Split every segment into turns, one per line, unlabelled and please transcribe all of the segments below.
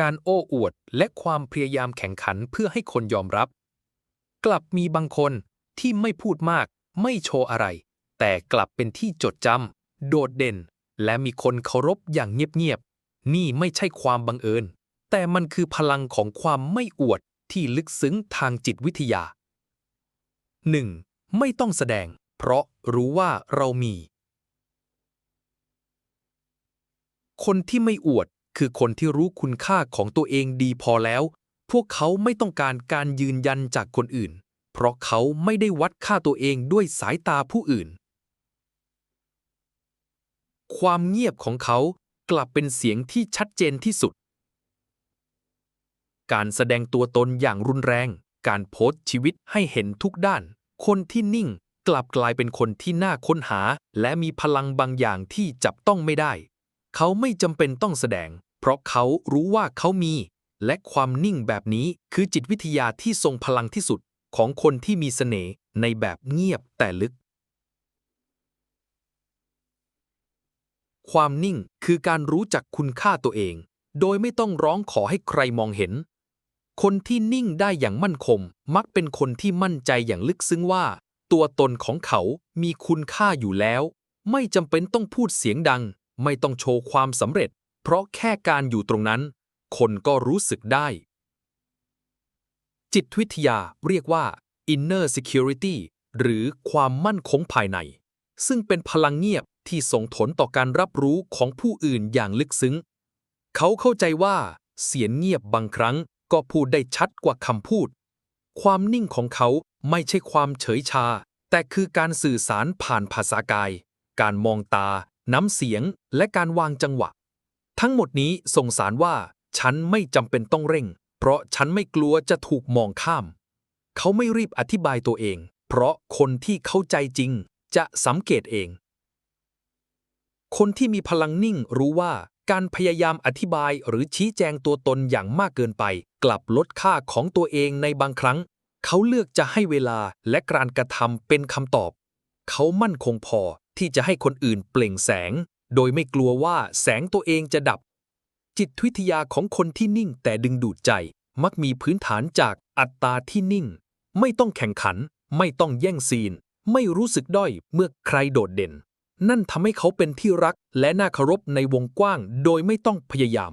การโอ้อวดและความพยายามแข่งขันเพื่อให้คนยอมรับ กลับมีบางคนที่ไม่พูดมาก ไม่โชว์อะไร แต่กลับเป็นที่จดจำโดดเด่น และมีคนเคารพอย่างเงียบๆนี่ไม่ใช่ความบังเอิญ แต่มันคือพลังของความไม่อวดที่ลึกซึ้งทางจิตวิทยา 1. ไม่ต้องแสดง เพราะรู้ว่าเรามี คนที่ไม่อวด คือคนที่รู้คุณค่าของตัวเองดีพอแล้ว พวกเขาไม่ต้องการการยืนยันจากคนอื่น เพราะเขาไม่ได้วัดค่าตัวเองด้วยสายตาผู้อื่น ความเงียบของเขากลับเป็นเสียงที่ชัดเจนที่สุด การแสดงตัวตนอย่างรุนแรง การโพสต์ชีวิตให้เห็นทุกด้าน คนที่นิ่งกลับกลายเป็นคนที่น่าค้นหา และมีพลังบางอย่างที่จับต้องไม่ได้ เขาไม่จำเป็นต้องแสดง ราะเขารู้ว่าเขามี และความนิ่งแบบนี้คือจิตวิทยาที่ทรงพลังที่สุดของคนที่มีเสน่ห์ในแบบเงียบแต่ลึก ความนิ่งคือการรู้จักคุณค่าตัวเอง โดยไม่ต้องร้องขอให้ใครมองเห็น คนที่นิ่งได้อย่างมั่นคงมักเป็นคนที่มั่นใจอย่างลึกซึ้งว่า ตัวตนของเขามีคุณค่าอยู่แล้ว ไม่จำเป็นต้องพูดเสียงดัง ไม่ต้องโชว์ความสำเร็จ เพราะแค่การอยู่ตรงนั้น คนก็รู้สึกได้ จิตวิทยาเรียกว่า inner security หรือความมั่นคงภายใน ซึ่งเป็นพลังเงียบที่ส่งผลต่อการรับรู้ของผู้อื่นอย่างลึกซึ้ง เขาเข้าใจว่า เสียงเงียบบางครั้งก็พูดได้ชัดกว่าคำพูด ความนิ่งของเขาไม่ใช่ความเฉยชา แต่คือการสื่อสารผ่านภาษากาย การมองตา น้ำเสียง และการวางจังหวะ ทั้งหมดนี้ส่งสารว่า ฉันไม่จำเป็นต้องเร่ง เพราะฉันไม่กลัวจะถูกมองข้าม เขาไม่รีบอธิบายตัวเอง เพราะคนที่เข้าใจจริง จะสังเกตเอง คนที่มีพลังนิ่งรู้ว่าการพยายามอธิบายหรือชี้แจงตัวตนอย่างมากเกินไป กลับลดค่าของตัวเองในบางครั้ง เขาเลือกจะให้เวลาและการกระทำเป็นคำตอบ เขามั่นคงพอที่จะให้คนอื่นเปล่งแสง โดยไม่กลัวว่าแสงตัวเองจะดับ จิตวิทยาของคนที่นิ่งแต่ดึงดูดใจ มักมีพื้นฐานจากอัตตาที่นิ่ง ไม่ต้องแข่งขัน ไม่ต้องแย่งซีน ไม่รู้สึกด้อยเมื่อใครโดดเด่น นั่นทำให้เขาเป็นที่รักและน่าเคารพในวงกว้าง โดยไม่ต้องพยายาม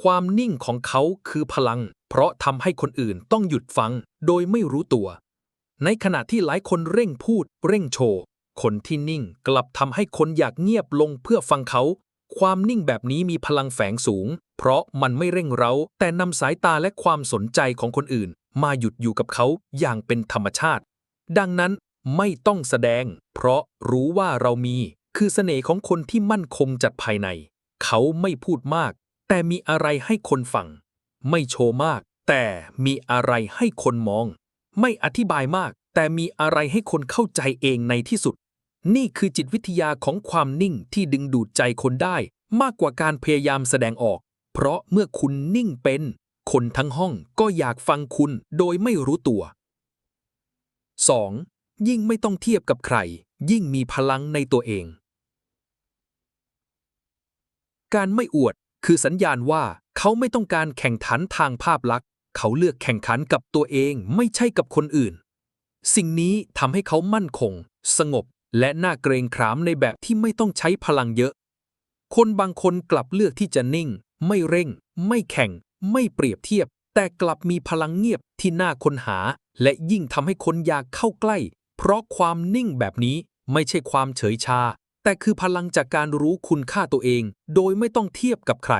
ความนิ่งของเขาคือพลัง เพราะทำให้คนอื่นต้องหยุดฟัง โดยไม่รู้ตัว ในขณะที่หลายคนเร่งพูด เร่งโชว์ คนที่นิ่งกลับทำให้คนอยากเงียบลงเพื่อฟังเขา ความนิ่งแบบนี้มีพลังแฝงสูง เพราะมันไม่เร่งเร้า แต่นำสายตาและความสนใจของคนอื่น มาหยุดอยู่กับเขาอย่างเป็นธรรมชาติ ดังนั้นไม่ต้องแสดง เพราะรู้ว่าเรามี คือเสน่ห์ของคนที่มั่นคงจากภายใน เขาไม่พูดมาก แต่มีอะไรให้คนฟัง ไม่โชว์มาก แต่มีอะไรให้คนมอง ไม่อธิบายมาก แต่มีอะไรให้คนเข้าใจเองในที่สุด นี่คือจิตวิทยาของความนิ่งที่ดึงดูดใจคนได้ มากกว่าการพยายามแสดงออก เพราะเมื่อคุณนิ่งเป็น คนทั้งห้องก็อยากฟังคุณโดยไม่รู้ตัว 2. ยิ่งไม่ต้องเทียบกับใคร ยิ่งมีพลังในตัวเอง การไม่อวดคือสัญญาณว่าเขาไม่ต้องการแข่งขันทางภาพลักษณ์ เขาเลือกแข่งขันกับตัวเองไม่ใช่กับคนอื่น สิ่งนี้ทำให้เขามั่นคง สงบ และน่าเกรงขามในแบบที่ไม่ต้องใช้พลังเยอะ คนบางคนกลับเลือกที่จะนิ่ง ไม่เร่ง ไม่แข่ง ไม่เปรียบเทียบ แต่กลับมีพลังเงียบที่น่าค้นหา และยิ่งทำให้คนอยากเข้าใกล้ เพราะความนิ่งแบบนี้ไม่ใช่ความเฉยชา แต่คือพลังจากการรู้คุณค่าตัวเอง โดยไม่ต้องเทียบกับใคร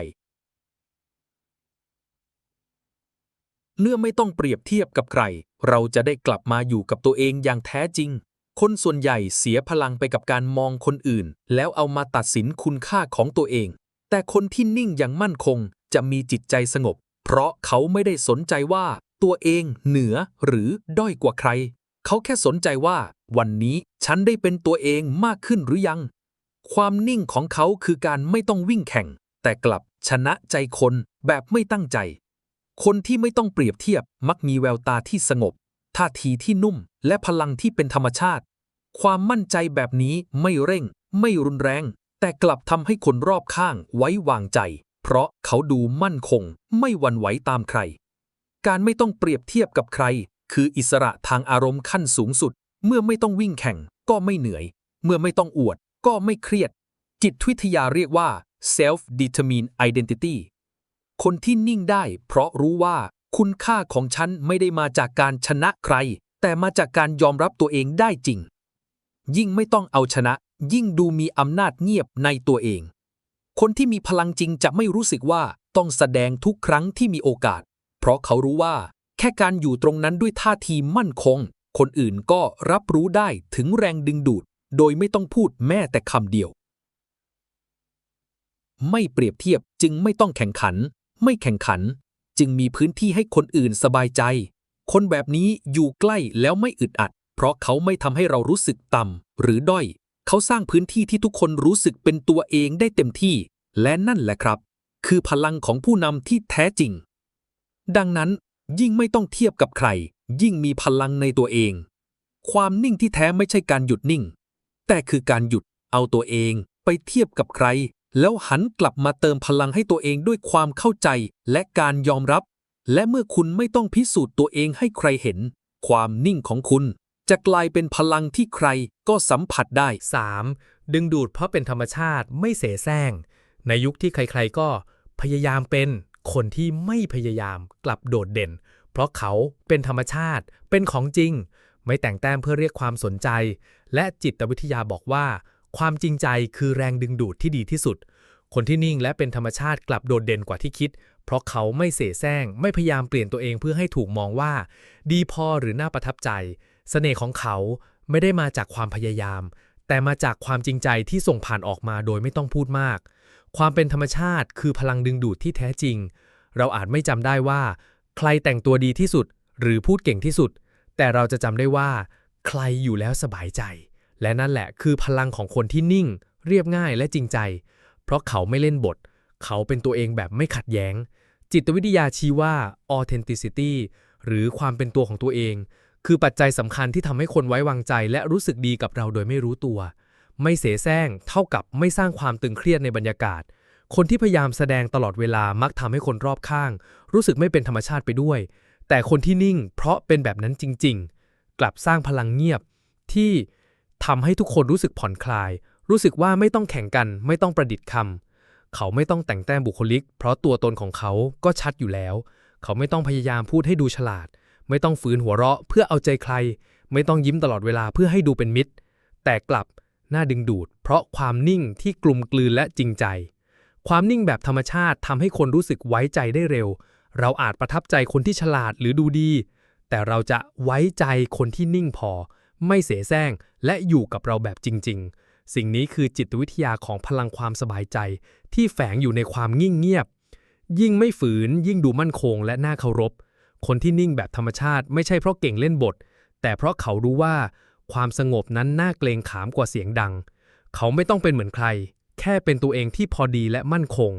เมื่อไม่ต้องเปรียบเทียบกับใคร เราจะได้กลับมาอยู่กับตัวเองอย่างแท้จริง คนส่วนใหญ่เสียพลังไปกับการมองคนอื่น แล้วเอามาตัดสินคุณค่าของตัวเอง แต่คนที่นิ่งอย่างมั่นคงจะมีจิตใจสงบ เพราะเขาไม่ได้สนใจว่าตัวเองเหนือหรือด้อยกว่าใคร เขาแค่สนใจว่า วันนี้ฉันได้เป็นตัวเองมากขึ้นหรือยัง ความนิ่งของเขาคือการไม่ต้องวิ่งแข่ง แต่กลับชนะใจคนแบบไม่ตั้งใจ คนที่ไม่ต้องเปรียบเทียบมักมีแววตาที่สงบ ท่าทีที่นุ่มและพลังที่เป็นธรรมชาติ ความมั่นใจแบบนี้ไม่เร่ง ไม่รุนแรง แต่กลับทำให้คนรอบข้างไว้วางใจ เพราะเขาดูมั่นคง ไม่หวั่นไหวตามใคร การไม่ต้องเปรียบเทียบกับใคร คืออิสระทางอารมณ์ขั้นสูงสุด เมื่อไม่ต้องวิ่งแข่ง ก็ไม่เหนื่อย เมื่อไม่ต้องอวด ก็ไม่เครียด จิตวิทยาเรียกว่า self determined identity คนที่นิ่งได้เพราะรู้ว่า คุณค่าของฉันไม่ได้มาจากการชนะใคร แต่มาจากการยอมรับตัวเองได้จริง ยิ่งไม่ต้องเอาชนะ ยิ่งดูมีอำนาจเงียบในตัวเอง คนที่มีพลังจริงจะไม่รู้สึกว่าต้องแสดงทุกครั้งที่มีโอกาส เพราะเขารู้ว่า แค่การอยู่ตรงนั้นด้วยท่าทีมั่นคง คนอื่นก็รับรู้ได้ถึงแรงดึงดูด โดยไม่ต้องพูดแม้แต่คำเดียว ไม่เปรียบเทียบจึงไม่ต้องแข่งขัน ไม่แข่งขัน จึงมีพื้นที่ให้คนอื่นสบายใจ คนแบบนี้อยู่ใกล้แล้วไม่อึดอัด เพราะเขาไม่ทำให้เรารู้สึกต่ำหรือด้อย เขาสร้างพื้นที่ที่ทุกคนรู้สึกเป็นตัวเองได้เต็มที่ และนั่นแหละครับ คือพลังของผู้นำที่แท้จริง ดังนั้นยิ่งไม่ต้องเทียบกับใคร ยิ่งมีพลังในตัวเอง ความนิ่งที่แท้ไม่ใช่การหยุดนิ่ง แต่คือการหยุดเอาตัวเองไปเทียบกับใคร แล้วหันกลับมาเติมพลังให้ตัวเองด้วยความเข้าใจและการยอมรับ และเมื่อคุณไม่ต้องพิสูจน์ตัวเองให้ใครเห็น ความนิ่งของคุณจะกลายเป็นพลังที่ใครก็สัมผัสได้
3. ดึงดูดเพราะเป็นธรรมชาติไม่เสแสร้ง ในยุคที่ใครๆก็พยายามเป็นคนที่ไม่พยายามกลับโดดเด่น เพราะเขาเป็นธรรมชาติเป็นของจริง ไม่แต่งแต้มเพื่อเรียกความสนใจ และจิตวิทยาบอกว่า ความจริงใจคือแรงดึงดูดที่ดีที่สุด คนที่นิ่งและเป็นธรรมชาติกลับโดดเด่นกว่าที่คิด เพราะเขาไม่เสแสร้ง ไม่พยายามเปลี่ยนตัวเองเพื่อให้ถูกมองว่า ดีพอหรือน่าประทับใจเสน่ห์ของเขาไม่ได้มาจากความพยายาม แต่มาจากความจริงใจที่ส่งผ่านออกมาโดยไม่ต้องพูดมาก ความเป็นธรรมชาติคือพลังดึงดูดที่แท้จริง เราอาจไม่จำได้ว่า ใครแต่งตัวดีที่สุด หรือพูดเก่งที่สุด แต่เราจะจำได้ว่า ใครอยู่แล้วสบายใจ และนั่นแหละคือพลังของคนที่นิ่ง เรียบง่ายและจริงใจ เพราะเขาไม่เล่นบท เขาเป็นตัวเองแบบไม่ขัดแย้ง จิตวิทยาชี้ว่า authenticity หรือความเป็นตัวของตัวเอง คือปัจจัยสำคัญที่ทำให้คนไว้วางใจ และรู้สึกดีกับเราโดยไม่รู้ตัว ไม่เสแสร้ง เท่ากับไม่สร้างความตึงเครียดในบรรยากาศ คนที่พยายามแสดงตลอดเวลามักทำให้คนรอบข้าง รู้สึกไม่เป็นธรรมชาติไปด้วย แต่คนที่นิ่ง เพราะเป็นแบบนั้นจริง ๆ กลับสร้างพลังเงียบที่ ทำให้ทุกคนรู้สึกผ่อนคลาย รู้สึกว่าไม่ต้องแข่งกัน ไม่ต้องประดิษฐ์คำ เขาไม่ต้องแต่งแต้มบุคลิก เพราะตัวตนของเขาก็ชัดอยู่แล้ว เขาไม่ต้องพยายามพูดให้ดูฉลาด ไม่ต้องฝืนหัวเราะเพื่อเอาใจใคร ไม่ต้องยิ้มตลอดเวลาเพื่อให้ดูเป็นมิตร แต่กลับน่าดึงดูด เพราะความนิ่งที่กลุ่มกลืนและจริงใจ ความนิ่งแบบธรรมชาติทำให้คนรู้สึกไว้ใจได้เร็ว เราอาจประทับใจคนที่ฉลาดหรือดูดี แต่เราจะไว้ใจคนที่นิ่งพอ ไม่เสแสร้ง และอยู่กับเราแบบจริง ๆ สิ่งนี้คือจิตวิทยาของพลังความสบายใจ ที่แฝงอยู่ในความงี่เงียบ ยิ่งไม่ฝืน ยิ่งดูมั่นคงและน่าเคารพ คนที่นิ่งแบบธรรมชาติไม่ใช่เพราะเก่งเล่นบท แต่เพราะเขารู้ว่า ความสงบนั้นน่าเกรงขามกว่าเสียงดัง เขาไม่ต้องเป็นเหมือนใคร แค่เป็นตัวเองที่พอดีและมั่นคง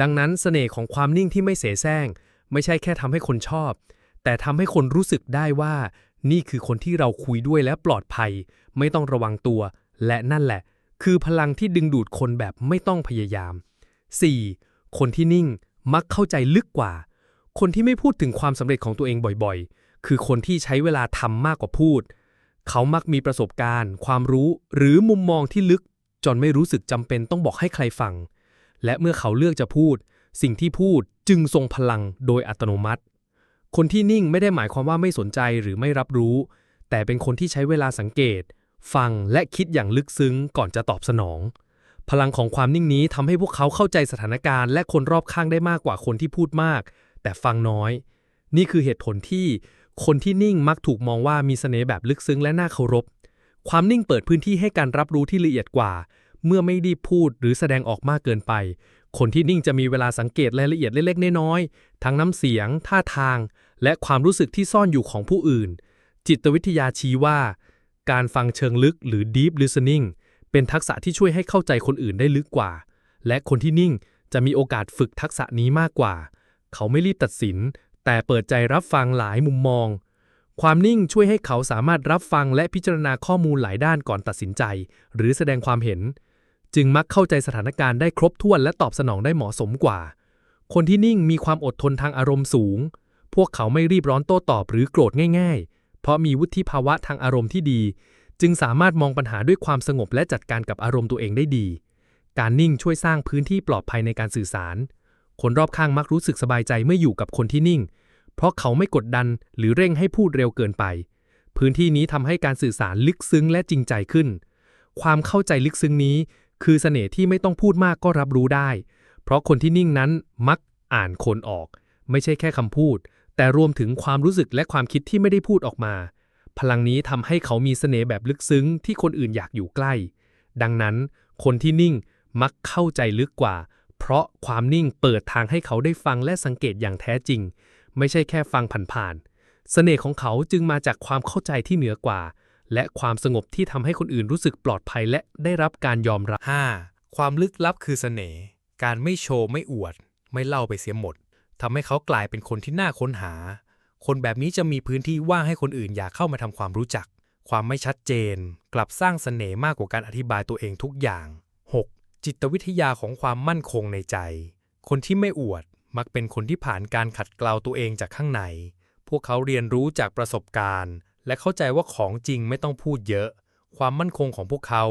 ดังนั้นเสน่ห์ของความนิ่งที่ไม่เสแสร้ง ไม่ใช่แค่ทำให้คนชอบ แต่ทำให้คนรู้สึกได้ว่า นี่คือคนที่เราคุยด้วยและปลอดภัย ไม่ต้องระวังตัว และนั่นแหละ คือพลังที่ดึงดูดคนแบบไม่ต้องพยายาม 4. คนที่นิ่งมักเข้าใจลึกกว่า คนที่ไม่พูดถึงความสำเร็จของตัวเองบ่อยๆ คือคนที่ใช้เวลาทำมากกว่าพูด เขามักมีประสบการณ์ ความรู้หรือมุมมองที่ลึก จนไม่รู้สึกจำเป็นต้องบอกให้ใครฟัง และเมื่อเขาเลือกจะพูด สิ่งที่พูดจึงทรงพลังโดยอัตโนมัติ คนที่นิ่งไม่ได้หมายความว่าไม่สนใจหรือไม่รับรู้ แต่เป็นคนที่ใช้เวลาสังเกต ฟังและคิดอย่างลึกซึ้งก่อนจะตอบสนอง พลังของความนิ่งนี้ทำให้พวกเขาเข้าใจสถานการณ์และคนรอบข้างได้มากกว่าคนที่พูดมาก แต่ฟังน้อย นี่คือเหตุผลที่คนที่นิ่งมักถูกมองว่ามีเสน่ห์แบบลึกซึ้งและน่าเคารพ ความนิ่งเปิดพื้นที่ให้การรับรู้ที่ละเอียดกว่า เมื่อไม่รีบพูดหรือแสดงออกมากเกินไป คนที่นิ่งจะมีเวลาสังเกตรายละเอียดเล็กๆ น้อยๆ ทั้งน้ำเสียง ท่าทาง และความรู้สึกที่ซ่อนอยู่ของผู้อื่น จิตวิทยาชี้ว่า การฟังเชิงลึกหรือ deep listening เป็นทักษะที่ช่วยให้เข้าใจคนอื่นได้ลึกกว่า และคนที่นิ่งจะมีโอกาสฝึกทักษะนี้มากกว่า เขาไม่รีบตัดสิน แต่เปิดใจรับฟังหลายมุมมอง ความนิ่งช่วยให้เขาสามารถรับฟังและพิจารณาข้อมูลหลายด้านก่อนตัดสินใจ หรือแสดงความเห็น
จึงมักเข้าใจสถานการณ์ได้ครบถ้วนและตอบสนองได้เหมาะสมกว่า คนที่นิ่งมีความอดทนทางอารมณ์สูง พวกเขาไม่รีบร้อนโต้ตอบหรือโกรธง่าย ๆ เพราะมีวุฒิภาวะทางอารมณ์ที่ดี จึงสามารถมองปัญหาด้วยความสงบและจัดการกับอารมณ์ตัวเองได้ดี การนิ่งช่วยสร้างพื้นที่ปลอดภัยในการสื่อสาร คนรอบข้างมักรู้สึกสบายใจเมื่ออยู่กับคนที่นิ่ง เพราะเขาไม่กดดันหรือเร่งให้พูดเร็วเกินไป พื้นที่นี้ทำให้การสื่อสารลึกซึ้งและจริงใจขึ้น ความเข้าใจลึกซึ้งนี้ คือเสน่ห์ที่ไม่ต้องพูดมากก็รับรู้ได้ เพราะคนที่นิ่งนั้นมักอ่านคนออก ไม่ใช่แค่คำพูด แต่รวมถึงความรู้สึกและความคิดที่ไม่ได้พูดออกมา พลังนี้ทำให้เขามีเสน่ห์แบบลึกซึ้งที่คนอื่นอยากอยู่ใกล้ ดังนั้น คนที่นิ่งมักเข้าใจลึกกว่า เพราะความนิ่งเปิดทางให้เขาได้ฟังและสังเกตอย่างแท้จริง ไม่ใช่แค่ฟังผ่านๆเสน่ห์ของเขาจึงมาจากความเข้าใจที่เหนือกว่า และความสงบที่ทำให้คนอื่นรู้สึกปลอดภัยและได้รับการยอมรับ
5. ความลึกลับคือเสน่ห์การไม่โชว์ไม่อวด ไม่เล่าไปเสียหมดทำให้เขากลายเป็นคนที่น่าค้นหา คนแบบนี้จะมีพื้นที่ว่างให้คนอื่นอยากเข้ามาทำความรู้จัก ความไม่ชัดเจน กลับสร้างเสน่ห์มากกว่าการอธิบายตัวเองทุกอย่าง 6. จิตวิทยาของความมั่นคงในใจ คนที่ไม่อวดมักเป็นคนที่ผ่านการขัดเกลาตัวเองจากข้างใน พวกเขาเรียนรู้จากประสบการณ์ และเข้าใจว่าของจริงไม่ต้องพูดเยอะ ความมั่นคงของพวกเขา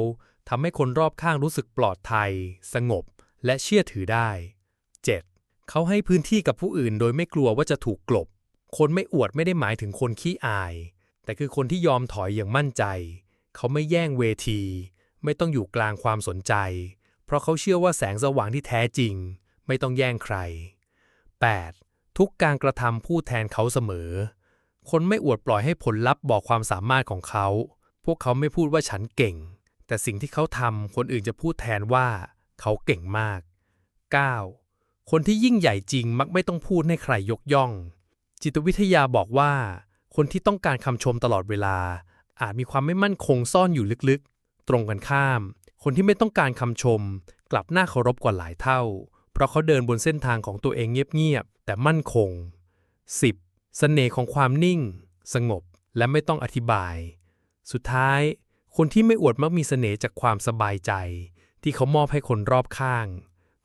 ทำให้คนรอบข้างรู้สึกปลอดภัย สงบ และเชื่อถือได้ 7. เขาให้พื้นที่กับผู้อื่นโดยไม่กลัวว่าจะถูกกลบ คนไม่อวดไม่ได้หมายถึงคนขี้อาย แต่คือคนที่ยอมถอยอย่างมั่นใจ เขาไม่แย่งเวที ไม่ต้องอยู่กลางความสนใจ เพราะเขาเชื่อว่าแสงสว่างที่แท้จริง ไม่ต้องแย่งใคร 8. ทุกการกระทำพูดแทนเขาเสมอ คนไม่อวดปล่อยให้ผลลัพธ์บอกความสามารถของเขา พวกเขาไม่พูดว่าฉันเก่ง แต่สิ่งที่เขาทำคนอื่นจะพูดแทนว่า เขาเก่งมาก 9. คนที่ยิ่งใหญ่จริงมักไม่ต้องพูดให้ใครยกย่อง จิตวิทยาบอกว่า คนที่ต้องการคำชมตลอดเวลา อาจมีความไม่มั่นคงซ่อนอยู่ลึกๆ ตรงกันข้าม คนที่ไม่ต้องการคำชม กลับน่าเคารพกว่าหลายเท่า เพราะเขาเดินบนเส้นทางของตัวเองเงียบๆแต่มั่นคง 10. เสน่ห์ของความนิ่ง สงบและไม่ต้องอธิบาย สุดท้าย คนที่ไม่อวดมักมีเสน่ห์จากความสบายใจ ที่เขามอบให้คนรอบข้าง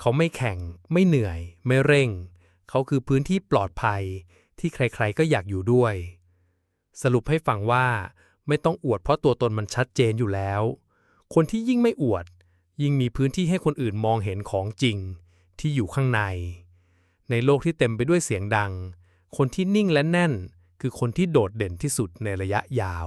เขาไม่แข่ง ไม่เหนื่อย ไม่เร่ง เขาคือพื้นที่ปลอดภัย ที่ใครๆก็อยากอยู่ด้วย สรุปให้ฟังว่า ไม่ต้องอวดเพราะตัวตนมันชัดเจนอยู่แล้ว คนที่ยิ่งไม่อวด ยิ่งมีพื้นที่ให้คนอื่นมองเห็นของจริง ที่อยู่ข้างใน ในโลกที่เต็มไปด้วยเสียงดัง คนที่นิ่งและแน่น คือคนที่โดดเด่นที่สุดในระยะยาว